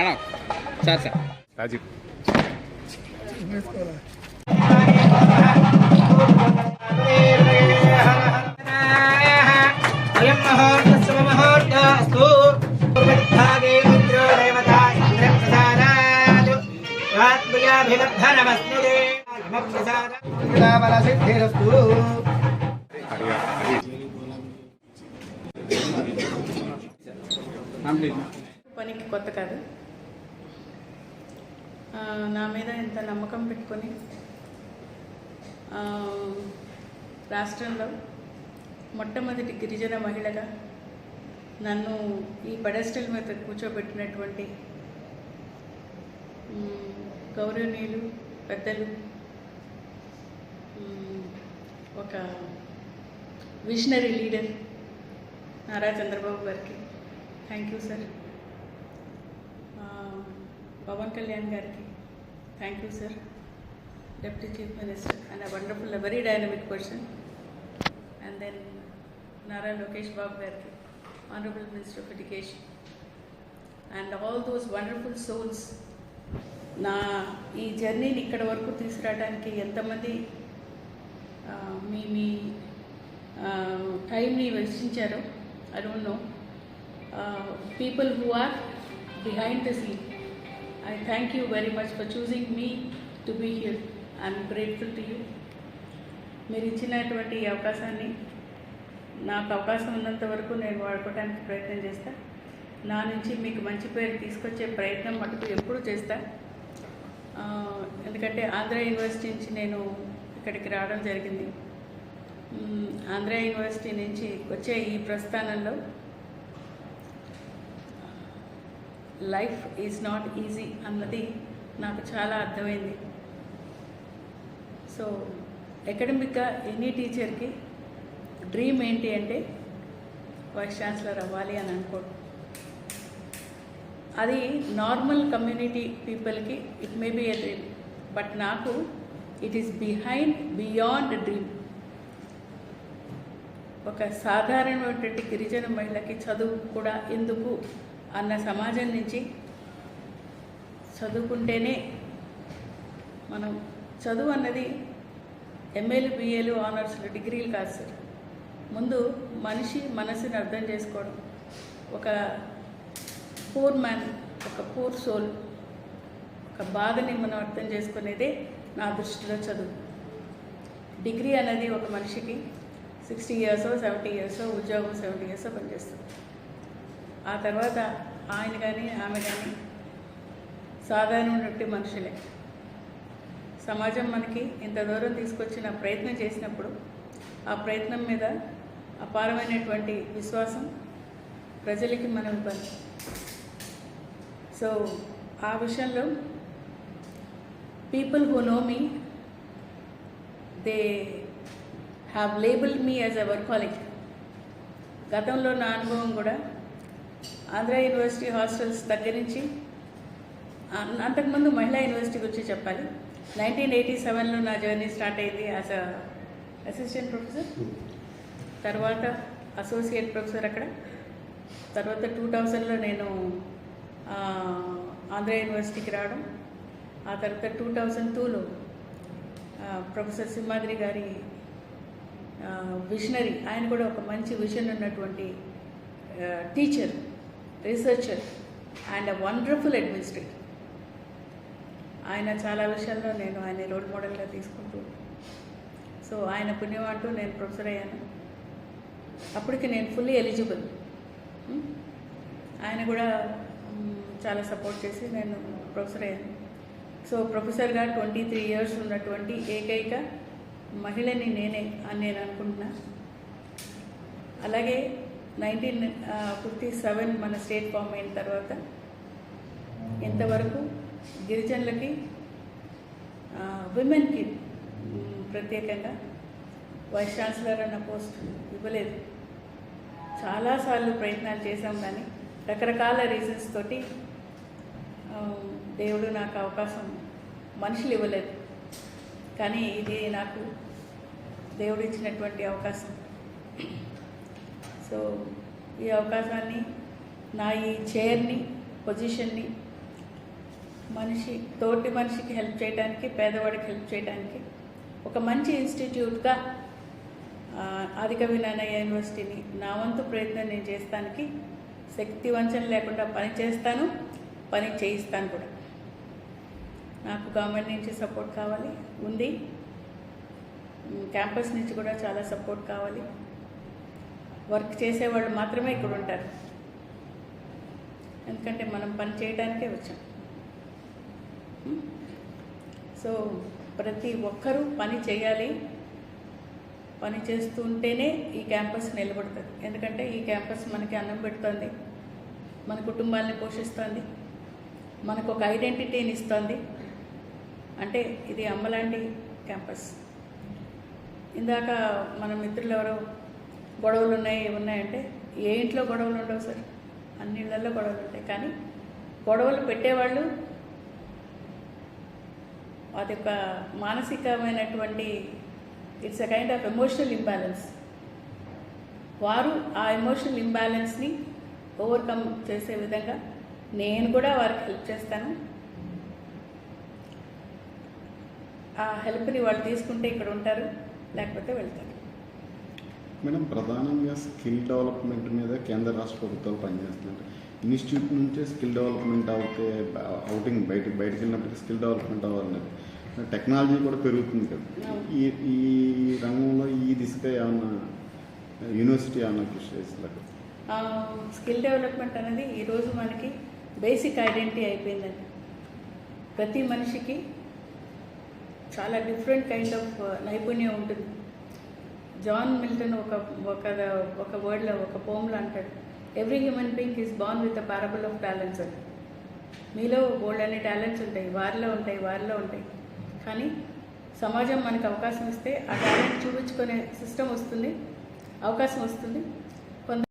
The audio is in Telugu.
మేడం. Sir sir. రాజీవ్. అయం మహోర్తస్వ మహోర్తాస్తు నా మీద ఇంత నమ్మకం పెట్టుకొని రాష్ట్రంలో మొట్టమొదటి గిరిజన మహిళగా నన్ను ఈ పెడస్టల్ మీద కూర్చోబెట్టినటువంటి గౌరవనీయులు పెద్దలు ఒక విషనరీ లీడర్ నారా చంద్రబాబు గారికి. Thank you sir Pawan Kalyan గారికి. Thank you sir deputy chief minister and a wonderful very dynamic person and then Nara Lokesh Babu గారికి honourable minister of education and all those wonderful souls నా ఈ జర్నీని ఇక్కడ వరకు తీసుకురావడానికి ఎంతమంది మీ మీ టైంని వెచ్చించారో I don't know people who are behind the scene I thank you very much for choosing me to be here. I'm grateful to you. మీరు ఇచ్చినటువంటి ఈ అవకాశాన్ని నాకు అవకాశం ఉన్నంత వరకు నేను వాడుకోవడానికి ప్రయత్నం చేస్తా నా నుంచి మీకు మంచి పేరు తీసుకొచ్చే ప్రయత్నం మటుకు ఎప్పుడూ చేస్తా ఎందుకంటే ఆంధ్ర యూనివర్సిటీ నుంచి నేను ఇక్కడికి రావడం జరిగింది ఆంధ్ర యూనివర్సిటీ నుంచి వచ్చే ఈ ప్రస్థానంలో లైఫ్ ఈజ్ నాట్ ఈజీ అన్నది నాకు చాలా అర్థమైంది. సో అకాడమిక్గా ఎనీ టీచర్కి డ్రీమ్ ఏంటి అంటే వైస్ ఛాన్సలర్ అవ్వాలి అని అనుకో అది నార్మల్ కమ్యూనిటీ పీపుల్కి it may be a dream but నాకు it is behind beyond dream ఒక సాధారణమైనటువంటి గిరిజన మహిళకి చదువు కూడా ఎందుకు అన్న సమాజం నుంచి చదువుకుంటేనే మనం చదువు అన్నది ఎంఏలు బిఏలు ఆనర్స్లు డిగ్రీలు కాదు సార్. ముందు మనిషి మనసుని అర్థం చేసుకోవడం. ఒక పూర్ మ్యాన్ ఒక పూర్ సోల్ ఒక బాధని మనం అర్థం చేసుకునేదే నా దృష్టిలో చదువు. డిగ్రీ అనేది ఒక మనిషికి సిక్స్టీ ఇయర్స్ సెవెంటీ ఇయర్స్ ఉద్యోగం సెవెంటీ ఇయర్స్ పనిచేస్తుంది. ఆ తర్వాత ఆయన కానీ ఆమె కానీ సాధారణమైనటువంటి మనుషులే. సమాజం మనకి ఇంత దూరం తీసుకొచ్చిన ప్రయత్నం చేసినప్పుడు ఆ ప్రయత్నం మీద అపారమైనటువంటి విశ్వాసం ప్రజలకి మనం ఇవ్వాలి సో ఆ విషయంలో people who know me they have label me as a workaholic గతంలో నా అనుభవం కూడా ఆంధ్ర యూనివర్సిటీ హాస్టల్స్ దగ్గర నుంచి అంతకుముందు మహిళా యూనివర్సిటీ గురించి చెప్పాలి. నైన్టీన్ ఎయిటీ సెవెన్లో నా జర్నీ స్టార్ట్ అయింది యాజ్ అ అసిస్టెంట్ ప్రొఫెసర్. తర్వాత అసోసియేట్ ప్రొఫెసర్ అక్కడ. తర్వాత టూ థౌజండ్లో నేను ఆంధ్ర యూనివర్సిటీకి రావడం. ఆ తర్వాత టూ థౌజండ్ టూలో ప్రొఫెసర్ సింహాద్రి గారి విషనరీ. ఆయన కూడా ఒక మంచి విషన్ ఉన్నటువంటి teacher. Researcher and a wonderful administrator ఆయన చాలా విషయాల్లో నేను ఆయన రోల్ మోడల్గా తీసుకుంటూ సో ఆయన పుణ్యం అంటూ నేను ప్రొఫెసర్ అయ్యాను. అప్పటికి నేను ఫుల్లీ ఎలిజిబుల్ hmm? ఆయన కూడా చాలా సపోర్ట్ చేసి నేను ప్రొఫెసర్ అయ్యాను. సో ప్రొఫెసర్గా ట్వంటీ త్రీ ఇయర్స్ ఉన్నటువంటి ఏకైక మహిళని నేనే అని నేను అనుకుంటున్నా. అలాగే నైన్టీన్ ఫిఫ్టీ సెవెన్ మన స్టేట్ ఫామ్ అయిన తర్వాత ఇంతవరకు గిరిజనులకి విమెన్కి ప్రత్యేకంగా వైస్ ఛాన్సలర్ అన్న పోస్ట్ ఇవ్వలేదు. చాలాసార్లు ప్రయత్నాలు చేశాం కానీ రకరకాల రీజన్స్ తోటి దేవుడు నాకు అవకాశం మనుషులు ఇవ్వలేదు. కానీ ఇది నాకు దేవుడు ఇచ్చినటువంటి అవకాశం. సో ఈ అవకాశాన్ని నా ఈ చైర్ని పొజిషన్ని మనిషి తోటి మనిషికి హెల్ప్ చేయడానికి పేదవాడికి హెల్ప్ చేయడానికి ఒక మంచి ఇన్స్టిట్యూట్గా ఆదిక ఆదికవి యూనివర్సిటీని నా వంతు ప్రయత్నం నేను చేస్తానికి శక్తి వంచన లేకుండా పని చేస్తాను పని చేయిస్తాను కూడా. నాకు గవర్నమెంట్ నుంచి సపోర్ట్ కావాలి ఉంది. క్యాంపస్ నుంచి కూడా చాలా సపోర్ట్ కావాలి. వర్క్ చేసేవాళ్ళు మాత్రమే ఇక్కడ ఉంటారు. ఎందుకంటే మనం పని చేయడానికే వచ్చాం. సో ప్రతి ఒక్కరూ పని చేయాలి. పని చేస్తుంటేనే ఈ క్యాంపస్ నిలబడుతుంది. ఎందుకంటే ఈ క్యాంపస్ మనకి అన్నం పెడుతుంది. మన కుటుంబాలని పోషిస్తుంది. మనకు ఒక ఐడెంటిటీని ఇస్తుంది. అంటే ఇది అమ్మలాంటి క్యాంపస్. ఇందాక మన మిత్రులు ఎవరో గొడవలు ఉన్నాయి ఏమున్నాయంటే ఏ ఇంట్లో గొడవలు ఉండవు సార్. అన్ని ఇళ్ళలో గొడవలు ఉంటాయి. కానీ గొడవలు పెట్టేవాళ్ళు అది ఒక మానసికమైనటువంటి it's a kind of emotional imbalance. వారు ఆ ఎమోషనల్ ఇంబ్యాలెన్స్ని ఓవర్కమ్ చేసే విధంగా నేను కూడా వారికి హెల్ప్ చేస్తాను. ఆ హెల్ప్ని వాళ్ళు తీసుకుంటే ఇక్కడ ఉంటారు లేకపోతే వెళ్తారు. మేడం ప్రధానంగా స్కిల్ డెవలప్మెంట్ మీద కేంద్ర రాష్ట్ర ప్రభుత్వాలు పనిచేస్తున్నారు ఇన్స్టిట్యూట్ నుంచే స్కిల్ డెవలప్మెంట్ అవుతే అవుటింగ్ బయట బయటకు వెళ్ళినప్పటికీ స్కిల్ డెవలప్మెంట్ అవ్వాలన్నది టెక్నాలజీ కూడా పెరుగుతుంది కదా. ఈ ఈ రంగంలో ఈ దిశగా ఏమన్నా యూనివర్సిటీ ఏమన్నా కృషి చేస్తున్నారు స్కిల్ డెవలప్మెంట్ అనేది ఈరోజు మనకి బేసిక్ ఐడెంటిటీ అయిపోయిందండి. ప్రతి మనిషికి చాలా డిఫరెంట్ కైండ్ ఆఫ్ నైపుణ్యం ఉంటుంది. జాన్ మిల్టన్ ఒక ఒక ఒక వర్డ్లో ఒక పోమ్లో అంటాడు every human being is born with a parable of talents అని. మీలో బోల్డ్ అనే టాలెంట్స్ ఉంటాయి వారిలో ఉంటాయి వారిలో ఉంటాయి. కానీ సమాజం మనకు అవకాశం ఇస్తే ఆ టాలెంట్ చూపించుకునే సిస్టమ్ వస్తుంది అవకాశం వస్తుంది.